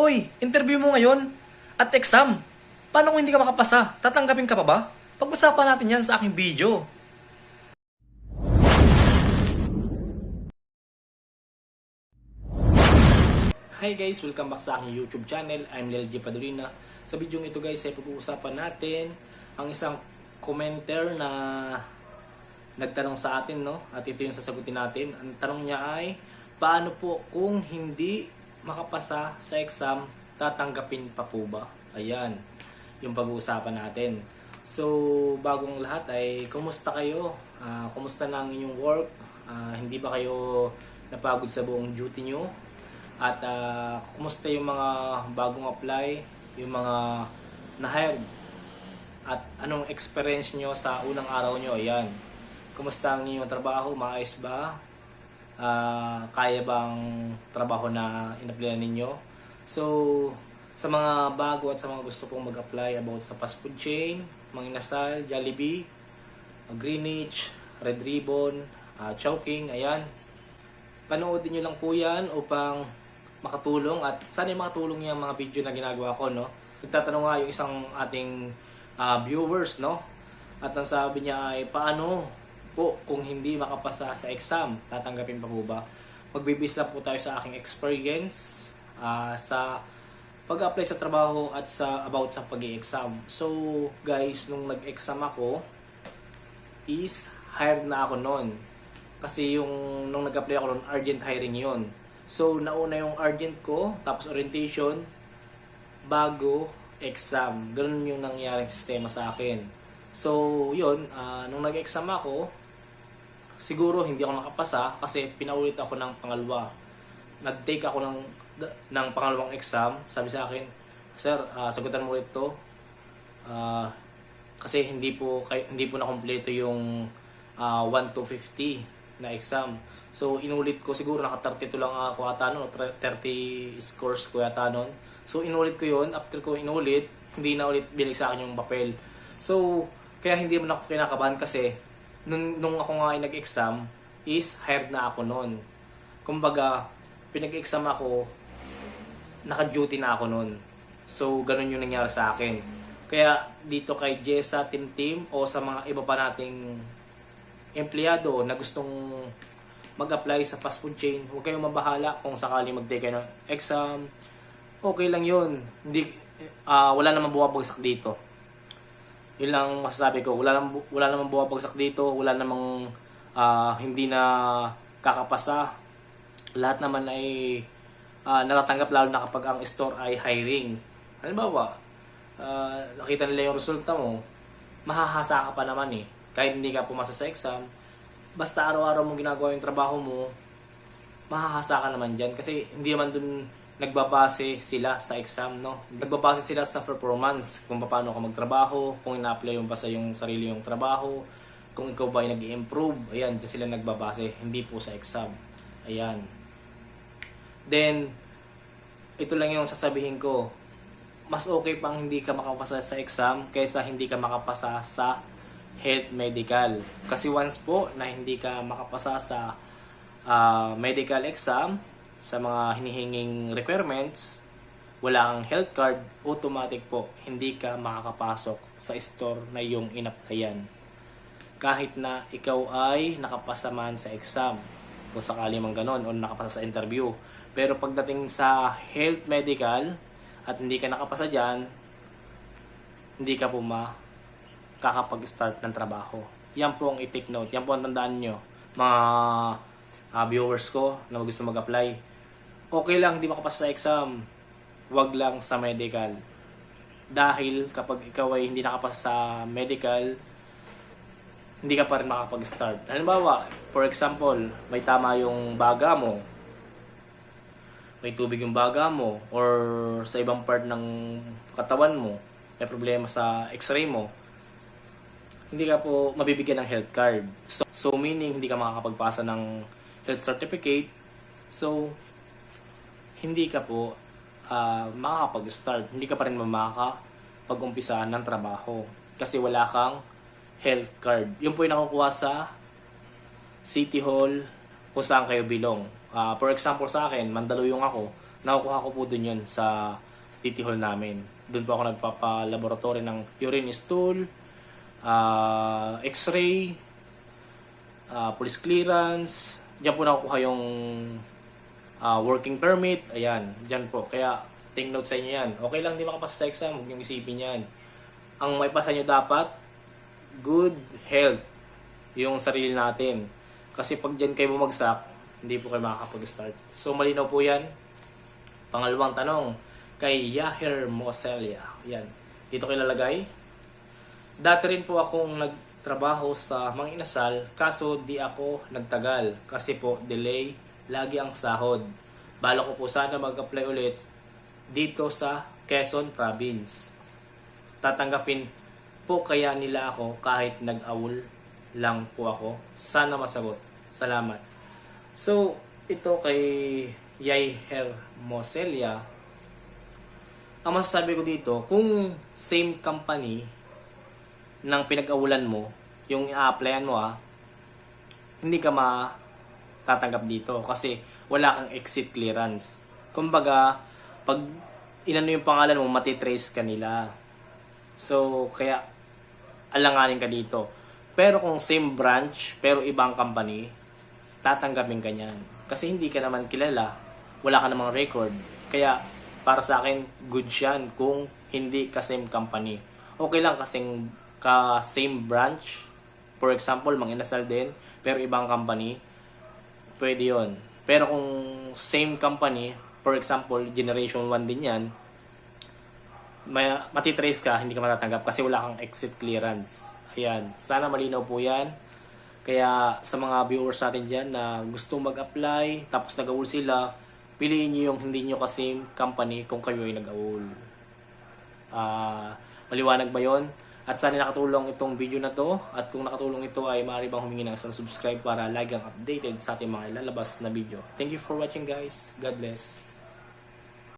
Hoy, interview mo ngayon at exam. Paano kung hindi ka makapasa? Tatanggapin ka pa ba? Pag-usapan natin yan sa aking video. Hi guys, welcome back sa aking YouTube channel. I'm Lel G. Padurina. Sa video ito guys ay pag-uusapan natin ang isang commenter na nagtanong sa atin no at ito yung sasagutin natin. Ang tanong niya ay paano po kung hindi makapasa sa exam tatanggapin pa po ba? Ayan, yung pag-uusapan natin. So, bagong lahat ay kumusta kayo? Ah, kumusta na ang inyong work? Ah, hindi ba kayo napagod sa buong duty nyo? At ah, kumusta yung mga bagong apply, yung mga na-hired? At anong experience nyo sa unang araw nyo? Ayan. Kumusta ang inyong trabaho? Maayos ba? Ah, kaya bang trabaho na in-applyan ninyo? So, sa mga bago at sa mga gusto pong mag-apply about sa fast food chain, mga inasal, Jollibee, Greenwich, Red Ribbon, uh, Chowking, ayan. Panoodin nyo lang po yan upang makatulong at sana makatulong yung mga video na ginagawa ko, no? Nagtatanong nga yung isang ating ah, viewers, no? At ang sabi niya ay, paano po kung hindi makapasa sa exam? Tatanggapin pa po ba? Magbibis lang po tayo sa aking experience ah, sa pag-apply sa trabaho at sa about sa pag exam So, guys, nung nag-exam ako, is hired na ako noon. Kasi yung nung nag-apply ako noon, urgent hiring yon. So, nauna yung urgent ko, tapos orientation, bago exam. Ganun yung nangyaring sistema sa akin. So, yun, ah, nung nag-exam ako, siguro hindi ako nakapasa kasi pinaulit ako ng pangalawa. Nag-take ako ng ng pangalawang exam. Sabi sa akin, Sir, ah, sagutan mo ito. Ah, kasi hindi po kay, hindi po na kumpleto yung ah, 1 to 50 na exam. So inulit ko siguro naka 32 lang ako ata noon, 30 scores ko yata noon. So inulit ko 'yon, after ko inulit, hindi na ulit binig sa akin yung papel. So kaya hindi man ako kinakabahan kasi nung, nung ako nga ay nag-exam is hired na ako noon. Kumbaga, pinag-exam ako, naka-duty na ako noon. So, ganun yung nangyari sa akin. Kaya dito kay Jessa Team Team o sa mga iba pa nating empleyado na gustong mag-apply sa fast food chain, huwag kayong mabahala kung sakali mag-take ng exam. Okay lang yun. Hindi, ah, wala namang bumabagsak dito. Yun lang masasabi ko. Wala namang, wala namang bumabagsak dito. Wala namang ah, hindi na kakapasa. Lahat naman ay ah, natatanggap lalo na kapag ang store ay hiring. Halimbawa, ah, nakita nila yung resulta mo, mahahasa ka pa naman eh. Kahit hindi ka pumasa sa exam, basta araw-araw mo ginagawa yung trabaho mo, mahahasa ka naman dyan. Kasi hindi naman dun nagbabase sila sa exam, no? Nagbabase sila sa performance, kung paano ka magtrabaho, kung ina-apply yung basta yung sarili yung trabaho, kung ikaw ba ay nag improve ayan, dyan sila nagbabase, hindi po sa exam. Ayan. Then, ito lang yung sasabihin ko. Mas okay pang hindi ka makapasa sa exam kaysa hindi ka makapasa sa health medical. Kasi once po na hindi ka makapasa sa ah, medical exam, sa mga hinihinging requirements, wala kang health card, automatic po, hindi ka makakapasok sa store na iyong inapplyan. Kahit na ikaw ay nakapasa man sa exam, kung sakali man ganon, o nakapasa sa interview. Pero pagdating sa health medical, at hindi ka nakapasa dyan, hindi ka po makakapag-start ng trabaho. Yan po ang i-take note. Yan po ang tandaan nyo, mga ah, viewers ko na gusto mag-apply. Okay lang, hindi makapasa sa exam. Wag lang sa medical. Dahil kapag ikaw ay hindi nakapasa sa medical, hindi ka pa rin makapag-start. Halimbawa, for example, may tama yung baga mo, may tubig yung baga mo, or sa ibang part ng katawan mo, may problema sa x-ray mo, hindi ka po mabibigyan ng health card. So, so meaning, hindi ka makakapagpasa ng health certificate. So, hindi ka po ah, makakapag-start. Hindi ka pa rin makakapag-umpisa ng trabaho. Kasi wala kang health card. Yun po yung nakukuha sa City Hall kung saan kayo bilong. Ah, for example sa akin, Mandaluyong ako. nakukuha ko po dun yun sa City Hall namin. Doon po ako nagpapalaboratory ng urine stool, ah, x-ray, ah, police clearance. Diyan po nakukuha yung ah, working permit. Ayan, diyan po. Kaya, take note sa inyo yan. Okay lang di makapasa sa exam, huwag niyong isipin yan. Ang may pasa nyo dapat, good health yung sarili natin. Kasi pag dyan kayo bumagsak, hindi po kayo makakapag-start. So, malinaw po yan. Pangalawang tanong, kay Yahir Moselia. Yan. Dito kayo lalagay. Dati rin po akong nagtrabaho sa mga inasal, kaso di ako nagtagal. Kasi po, delay, lagi ang sahod. Bala ko po sana mag-apply ulit dito sa Quezon Province. Tatanggapin po kaya nila ako kahit nag-awol lang po ako. Sana masagot. Salamat. So, ito kay Yay Hermoselia, ang masasabi ko dito, kung same company ng pinag-awulan mo, yung i-applyan mo ah, hindi ka matatanggap dito kasi wala kang exit clearance. Kumbaga, pag inano yung pangalan mo, matitrace ka nila. So, kaya alanganin ka dito. Pero kung same branch, pero ibang company, tatanggapin ka niyan. Kasi hindi ka naman kilala, wala ka namang record. Kaya, para sa akin, good yan kung hindi ka same company. Okay lang kasing ka same branch, for example, manginasal din, pero ibang company, pwede yon. Pero kung same company, for example, generation 1 din yan, may, matitrace ka, hindi ka matatanggap kasi wala kang exit clearance. Ayan. Sana malinaw po yan. Kaya sa mga viewers natin dyan na gusto mag-apply, tapos nag-awol sila, piliin nyo yung hindi nyo kasi company kung kayo ay nag-awol. Ah, maliwanag ba yon? At sana nakatulong itong video na to. At kung nakatulong ito ay maaari bang humingi ng isang subscribe para lagi kang updated sa ating mga ilalabas na video. Thank you for watching guys. God bless.